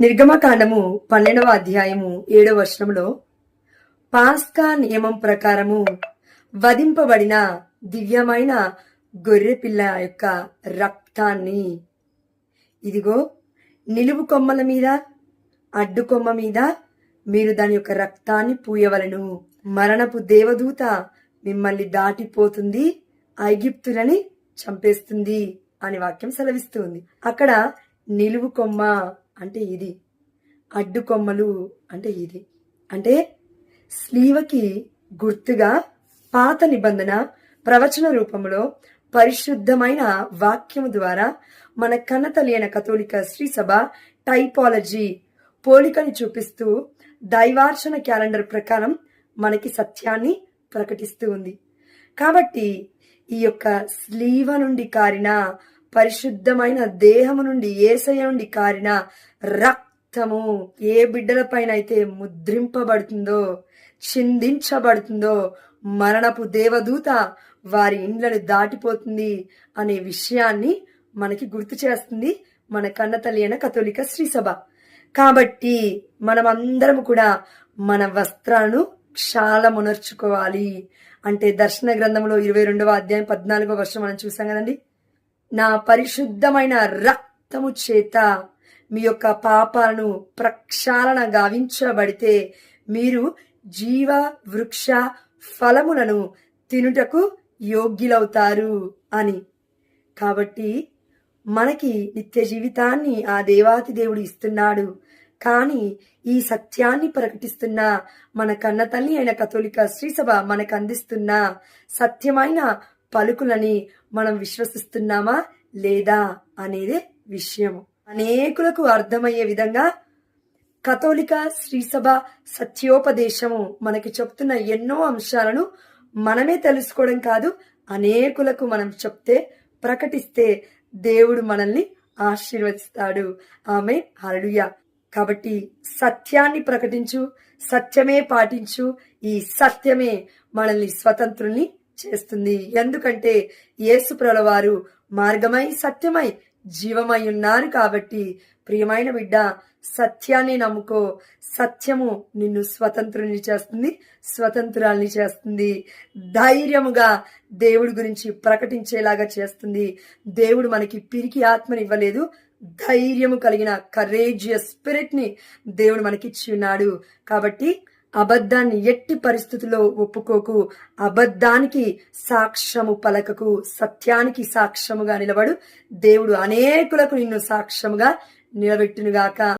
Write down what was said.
నిర్గమకాండము పన్నెండవ అధ్యాయము ఏడవ వర్షంలో పాస్కా నియమం ప్రకారము వధింపబడిన దివ్యమైన గొర్రెపిల్ల యొక్క రక్తాన్ని. ఇదిగో నిలువు కొమ్మల మీద అడ్డు కొమ్మ మీద మీరు దాని యొక్క రక్తాన్ని పూయవలను. మరణపు దేవదూత మిమ్మల్ని దాటిపోతుంది ఐగిప్తులని చంపేస్తుంది అని వాక్యం సెలవిస్తుంది అక్కడ నిలువు కొమ్మ అంటే ఇది. అడ్డుకొమ్మలు అంటే ఇది. అంటే స్లీవకి గుర్తుగా పాత నిబంధన ప్రవచన రూపంలో పరిశుద్ధమైన వాక్యము ద్వారా మన కన్నతల్లి అయిన కథోలిక శ్రీ సభ టైపాలజీ పోలికని చూపిస్తూ దైవార్చన క్యాలెండర్ ప్రకారం మనకి సత్యాన్ని ప్రకటిస్తూ ఉంది. కాబట్టి ఈ యొక్క స్లీవ నుండి కారిన పరిశుద్ధమైన దేహము నుండి ఏసయ నుండి కారిన రక్తము ఏ బిడ్డల పైన అయితే ముద్రింపబడుతుందో చిందించబడుతుందో మరణపు దేవదూత వారి ఇండ్లను దాటిపోతుంది అనే విషయాన్ని మనకి గుర్తు చేస్తుంది మన కన్నతల్లి అయిన కథోలిక శ్రీసభ కాబట్టి మనమందరం కూడా మన వస్త్రాలను క్షాళమునర్చుకోవాలి. అంటే దర్శన గ్రంథంలో ఇరవై రెండవ అధ్యాయం పద్నాలుగో వర్షం మనం చూసాం కదండి? నా పరిశుద్ధమైన రక్తము చేత మీ యొక్క పాపాలను ప్రక్షాళన గావించబడితే మీరు జీవ వృక్ష ఫలములను తినుటకు యోగ్యులవుతారు అని. కాబట్టి మనకి నిత్య జీవితాన్ని ఆ దేవాతి దేవుడు ఇస్తున్నాడు. కానీ ఈ సత్యాన్ని ప్రకటిస్తున్న మన కన్న తల్లి అయిన కథోలిక శ్రీసభ మనకు అందిస్తున్న సత్యమైన పలుకులని మనం విశ్వసిస్తున్నామా లేదా అనేది విషయము. అనేకులకు అర్థమయ్యే విధంగా కథోలిక శ్రీసభ సత్యోపదేశము మనకి చెప్తున్న ఎన్నో అంశాలను మనమే తెలుసుకోవడం కాదు అనేకులకు మనం చెప్తే ప్రకటిస్తే దేవుడు మనల్ని ఆశీర్వదిస్తాడు. ఆమె హరడుయ కాబట్టి సత్యాన్ని ప్రకటించు సత్యమే పాటించు ఈ సత్యమే మనల్ని స్వతంత్రుల్ని చేస్తుంది. ఎందుకంటే యేసుప్రల వారు మార్గమై సత్యమై జీవమై ఉన్నారు కాబట్టి ప్రియమైన బిడ్డ సత్యాన్ని నమ్ముకో. సత్యము నిన్ను స్వతంత్రుని చేస్తుంది స్వతంత్రాల్ని చేస్తుంది. ధైర్యముగా దేవుడి గురించి ప్రకటించేలాగా చేస్తుంది. దేవుడు మనకి పిరికి ఆత్మని ఇవ్వలేదు ధైర్యము కలిగిన కరేజియస్ స్పిరిట్ని దేవుడు మనకిచ్చి ఉన్నాడు. కాబట్టి అబద్ధాన్ని ఎట్టి పరిస్థితుల్లో ఒప్పుకోకు. అబద్ధానికి సాక్ష్యము పలకకు. సత్యానికి సాక్ష్యముగా నిలబడు. దేవుడు అనేకులకు నిన్ను సాక్ష్యముగా నిలబెట్టునుగాక.